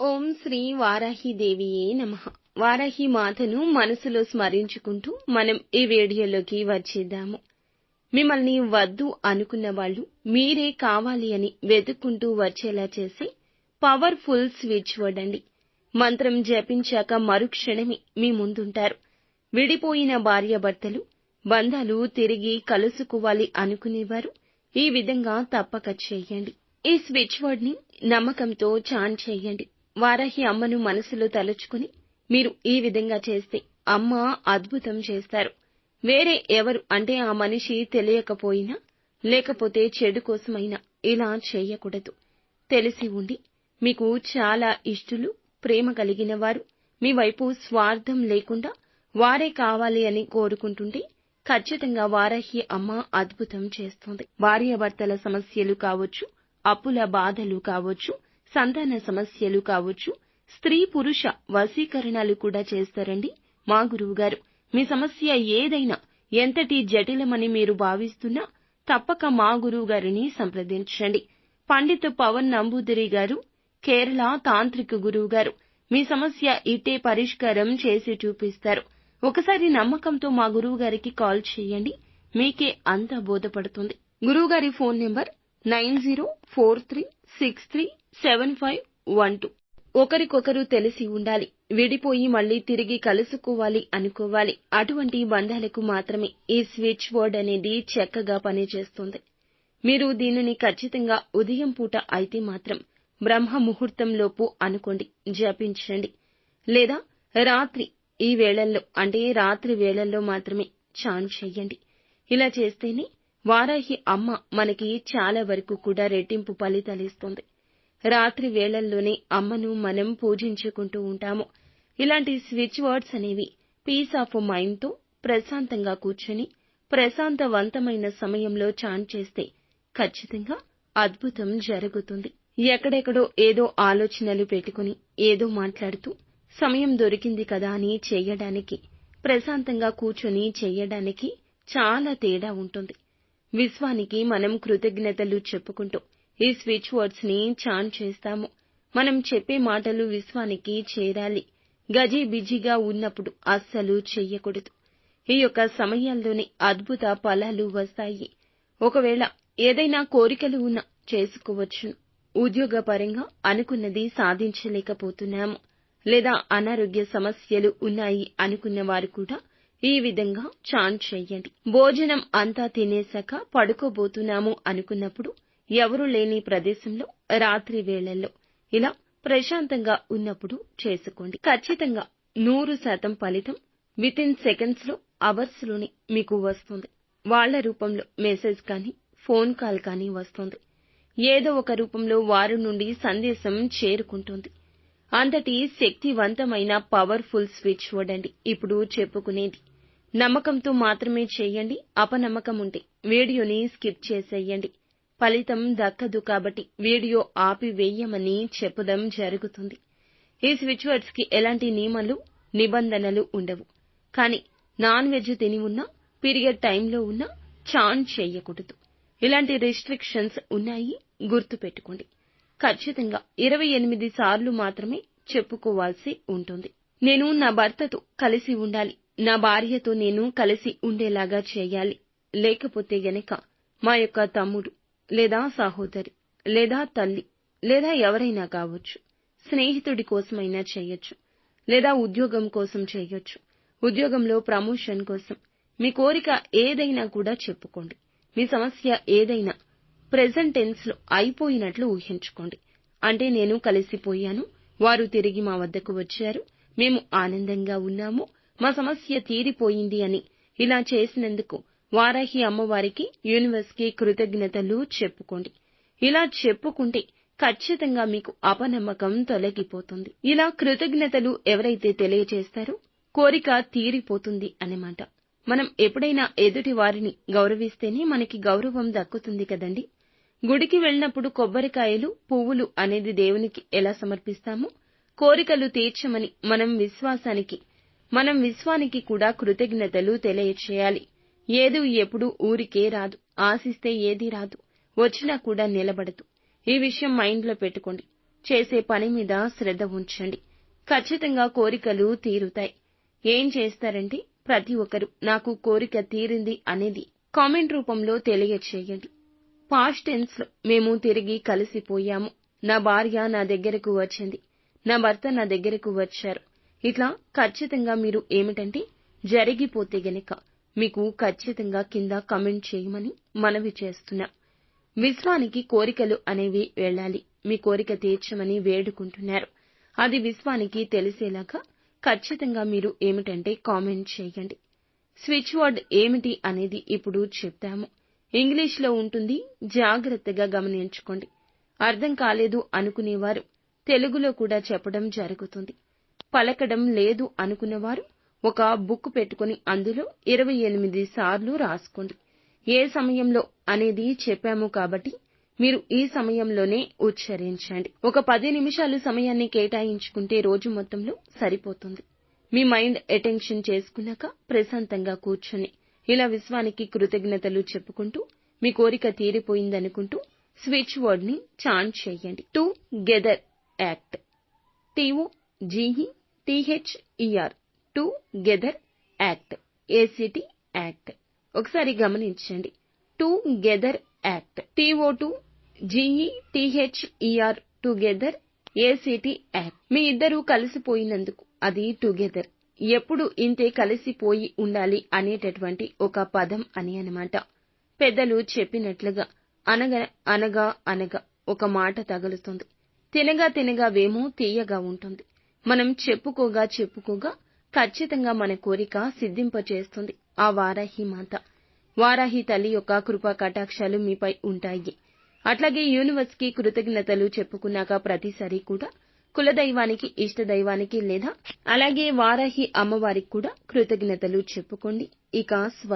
ఓం శ్రీ వారాహిదేవియే నమ. వారాహి మాతను మనసులో స్మరించుకుంటూ మనం ఈ వీడియోలోకి వచ్చేద్దాము. మిమ్మల్ని వద్దు అనుకున్న వాళ్ళు మీరే కావాలి అని వెతుక్కుంటూ వచ్చేలా చేసే పవర్ఫుల్ స్విచ్ వడండి అండి మంత్రం జపించాక మరుక్షణమే మీ ముందుంటారు. విడిపోయిన భార్యాభర్తలు బంధాలు తిరిగి కలుసుకోవాలి అనుకునేవారు ఈ విధంగా తప్పక చేయండి. ఈ స్విచ్ వర్డ్ని నమ్మకంతో చాన్ చేయండి. వారాహి అమ్మను మనసులో తలుచుకుని మీరు ఈ విధంగా చేస్తే అమ్మ అద్భుతం చేస్తారు. వేరే ఎవరు అంటే ఆ మనిషి తెలియకపోయినా లేకపోతే చెడు కోసమైనా ఇలా చేయకూడదు. తెలిసి ఉండి మీకు చాలా ఇష్టులు ప్రేమ కలిగిన వారు మీ వైపు స్వార్థం లేకుండా వారే కావాలి అని కోరుకుంటుంటే ఖచ్చితంగా వారాహి అమ్మ అద్భుతం చేస్తుంది. భార్యాభర్తల సమస్యలు కావచ్చు అప్పుల బాధలు కావచ్చు సంతాన సమస్యలు కావచ్చు స్త్రీ పురుష వశీకరణాలు కూడా చేస్తారండి మా గురువుగారు. మీ సమస్య ఏదైనా ఎంతటి జటిలమని మీరు భావిస్తున్నా తప్పక మా గురువు గారిని సంప్రదించండి. పండిత్ పవన్ నంబూదిరి గారు కేరళ తాంత్రిక గురువు గారు మీ సమస్య ఇట్టే పరిష్కారం చేసి చూపిస్తారు. ఒకసారి నమ్మకంతో మా గురువు గారికి కాల్ చేయండి. మీకే అంతా బోధపడుతుంది. గురువుగారి phone number nine zero four three six three seven five one two. ఒకరికొకరు తెలిసి ఉండాలి. విడిపోయి మళ్ళీ తిరిగి కలుసుకోవాలి అనుకోవాలి. అటువంటి బంధాలకు మాత్రమే ఈ స్విచ్ బోర్డ్ అనేది చక్కగా పనిచేస్తుంది. మీరు దీనిని ఖచ్చితంగా ఉదయం పూట అయితే మాత్రం బ్రహ్మ ముహూర్తంలోపు అనుకోండి జపించండి. లేదా రాత్రి ఈ వేళల్లో అంటే రాత్రి వేళల్లో మాత్రమే చాన్ చెయ్యండి. ఇలా చేస్తేనే వారాహి అమ్మ మనకి చాలా వరకు కూడా రెట్టింపు ఫలితాలిస్తుంది రాత్రి వేళల్లోనే అమ్మను మనం పూజించుకుంటూ ఉంటాము. ఇలాంటి స్విచ్ వర్డ్స్ అనేవి పీస్ ఆఫ్ మైండ్తో ప్రశాంతంగా కూర్చొని ప్రశాంతవంతమైన సమయంలో చాన్ చేస్తే ఖచ్చితంగా అద్భుతం జరుగుతుంది. ఎక్కడెక్కడో ఏదో ఆలోచనలు పెట్టుకుని ఏదో మాట్లాడుతూ సమయం దొరికింది కదా అని చేయడానికి ప్రశాంతంగా కూర్చొని చేయడానికి చాలా తేడా ఉంటుంది. విశ్వానికి మనం కృతజ్ఞతలు చెప్పుకుంటూ ఈ స్విచ్ వర్డ్స్ని చాన్ చేస్తాము. మనం చెప్పే మాటలు విశ్వానికి చేరాలి. గజీ బిజీగా ఉన్నప్పుడు అస్సలు చెయ్యకూడదు. ఈ యొక్క సమయాల్లోనే అద్భుత ఫలాలు వస్తాయి. ఒకవేళ ఏదైనా కోరికలు ఉన్నా చేసుకోవచ్చును ఉద్యోగపరంగా అనుకున్నది సాధించలేకపోతున్నాము. లేదా అనారోగ్య సమస్యలు ఉన్నాయి అనుకున్న వారు కూడా ఈ విధంగా చాన్ చెయ్యండి భోజనం అంతా తినేశాక పడుకోబోతున్నాము అనుకున్నప్పుడు ఎవరూ లేని ప్రదేశంలో రాత్రి వేళల్లో ఇలా ప్రశాంతంగా ఉన్నప్పుడు చేసుకోండి. ఖచ్చితంగా నూరు శాతం ఫలితం విత్ ఇన్ సెకండ్స్లో అవర్స్లోనే మీకు వస్తుంది. వాళ్ళ రూపంలో మెసేజ్ కానీ ఫోన్ కాల్ కానీ వస్తుంది. ఏదో ఒక రూపంలో వారి నుండి సందేశం చేరుకుంటుంది. అంతటి శక్తివంతమైన పవర్ఫుల్ స్విచ్ వర్డ్ ఇప్పుడు చెప్పుకునేది నమ్మకంతో మాత్రమే చేయండి అపనమ్మకం ఉంటే వీడియోని స్కిప్ చేసేయండి. ఫలితం దక్కదు కాబట్టి వీడియో ఆపివేయమని చెప్పడం జరుగుతుంది. ఈ స్విచ్కి ఎలాంటి నియమాలు నిబంధనలు ఉండవు. కానీ నాన్ వెజ్ తిని ఉన్నా పీరియడ్ టైంలో ఉన్నా చాన్ చేయకూడదు. ఇలాంటి రిస్ట్రిక్షన్స్ ఉన్నాయి గుర్తుపెట్టుకోండి. ఖచ్చితంగా ఇరవై ఎనిమిది సార్లు మాత్రమే చెప్పుకోవాల్సి ఉంటుంది. నేను నా భర్తతో కలిసి ఉండాలి. నా భార్యతో నేను కలిసి ఉండేలాగా చేయాలి. లేకపోతే గనక మా యొక్క తమ్ముడు లేదా సహోదరి లేదా తల్లి లేదా ఎవరైనా కావచ్చు. స్నేహితుడి కోసమైనా చేయొచ్చు లేదా ఉద్యోగం కోసం చేయొచ్చు. ఉద్యోగంలో ప్రమోషన్ కోసం మీ కోరిక ఏదైనా కూడా చెప్పుకోండి. మీ సమస్య ఏదైనా ప్రెజెంట్ టెన్స్లో అయిపోయినట్లు ఊహించుకోండి. అంటే నేను కలిసిపోయాను వారు తిరిగి మా వద్దకు వచ్చారు మేము ఆనందంగా ఉన్నాము మా సమస్య తీరిపోయింది అని ఇలా చేసినందుకు వారాహి అమ్మవారికి యూనివర్స్కి కృతజ్ఞతలు చెప్పుకోండి. ఇలా చెప్పుకుంటే ఖచ్చితంగా మీకు అపనమ్మకం తొలగిపోతుంది. ఇలా కృతజ్ఞతలు ఎవరైతే తెలియజేస్తారో కోరిక తీరిపోతుంది అన్నమాట మనం ఎప్పుడైనా ఎదుటి వారిని గౌరవిస్తేనే మనకి గౌరవం దక్కుతుంది కదండి? గుడికి వెళ్ళినప్పుడు కొబ్బరికాయలు పువ్వులు అనేది దేవునికి ఎలా సమర్పిస్తామో? కోరికలు తీర్చమని మనం విశ్వాసానికి మనం విశ్వానికి కూడా కృతజ్ఞతలు తెలియచేయాలి. ఏదూ ఎప్పుడు ఊరికే రాదు ఆశిస్తే ఏదీ రాదు వచ్చినా కూడా నిలబడదు. ఈ విషయం మైండ్లో పెట్టుకోండి. చేసే పని మీద శ్రద్ధ ఉంచండి. ఖచ్చితంగా కోరికలు తీరుతాయి. ఏం చేస్తారంటే ప్రతి ఒక్కరు నాకు కోరిక తీరింది అనేది కామెంట్ రూపంలో తెలియచేయండి. పాస్ట్ టెన్స్లో మేము తిరిగి కలిసిపోయాము. నా భార్య నా దగ్గరకు వచ్చింది. నా భర్త నా దగ్గరకు వచ్చారు. ఇట్లా ఖచ్చితంగా మీరు ఏమిటంటే జరిగిపోతే గనక మీకు ఖచ్చితంగా కింద కమెంట్ చేయమని మనవి చేస్తున్నా. విశ్వానికి కోరికలు అనేవి వెళ్ళాలి. మీ కోరిక తీర్చమని వేడుకుంటున్నారు. అది విశ్వానికి తెలిసేలాగా ఖచ్చితంగా మీరు ఏమిటంటే కామెంట్ చేయండి. స్విచ్ వర్డ్ ఏమిటి అనేది ఇప్పుడు చెప్తాము. ఇంగ్లీష్లో ఉంటుంది జాగ్రత్తగా గమనించుకోండి. అర్థం కాలేదు అనుకునేవారు తెలుగులో కూడా చెప్పడం జరుగుతుంది. పలకడం లేదు అనుకునేవారు ఒక బుక్ పెట్టుకుని అందులో ఇరవై ఎనిమిది సార్లు రాసుకోండి. ఏ సమయంలో అనేది చెప్పాము కాబట్టి మీరు ఈ సమయంలోనే ఉచ్చరించండి. ఒక పది నిమిషాలు సమయాన్ని కేటాయించుకుంటే రోజు మొత్తంలో సరిపోతుంది. మీ మైండ్ అటెన్షన్ చేసుకున్నాక ప్రశాంతంగా కూర్చొని ఇలా విశ్వానికి కృతజ్ఞతలు చెప్పుకుంటూ మీ కోరిక తీరిపోయిందనుకుంటూ స్విచ్ వర్డ్ని చాంట్ చేయండి. Together act. T O G E T H E R together act A C T act. ఒకసారి గమనించండి. Together act T O G E T H E R together A C T act. మీ ఇద్దరూ కలిసిపోయినందుకు అది together. ఎప్పుడు ఇంతే కలిసిపోయి ఉండాలి అనేటటువంటి ఒక పదం అని అనమాట పెద్దలు చెప్పినట్లుగా అనగా అనగా అనగా ఒక మాట తగులుతుంది. తినగా తినగా వేమో తీయగా ఉంటుంది. మనం చెప్పుకోగా చెప్పుకోగా ఖచ్చితంగా మన కోరిక సిద్ధింపచేస్తుంది. ఆ వారాహి మాత. వారాహి తల్లి యొక్క కృపా కటాక్షాలు మీపై ఉంటాయి. అట్లాగే యూనివర్స్కి కృతజ్ఞతలు చెప్పుకున్నాక ప్రతిసారి కూడా కులదైవానికి ఇష్టదైవానికి లేదా అలాగే వారాహి అమ్మవారికి కూడా కృతజ్ఞతలు చెప్పుకోండి. ఇక స్వ